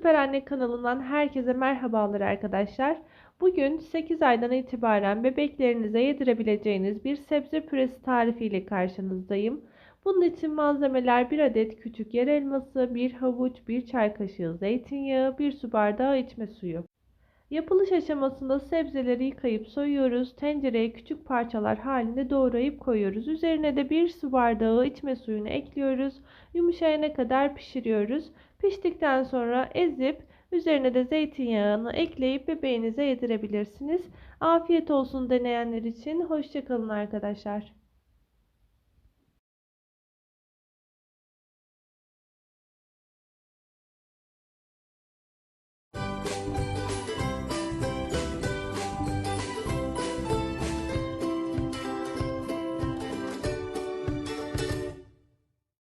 Süper Anne kanalından herkese merhabalar arkadaşlar. Bugün 8 aydan itibaren bebeklerinize yedirebileceğiniz bir sebze püresi tarifiyle karşınızdayım. Bunun için malzemeler 1 adet küçük yer elması, 1 havuç, 1 çay kaşığı zeytinyağı, 1 su bardağı içme suyu. Yapılış aşamasında sebzeleri yıkayıp soyuyoruz. Tencereye küçük parçalar halinde doğrayıp koyuyoruz. Üzerine de 1 su bardağı içme suyunu ekliyoruz. Yumuşayana kadar pişiriyoruz. Piştikten sonra ezip üzerine de zeytinyağını ekleyip bebeğinize yedirebilirsiniz. Afiyet olsun deneyenler için. Hoşçakalın arkadaşlar.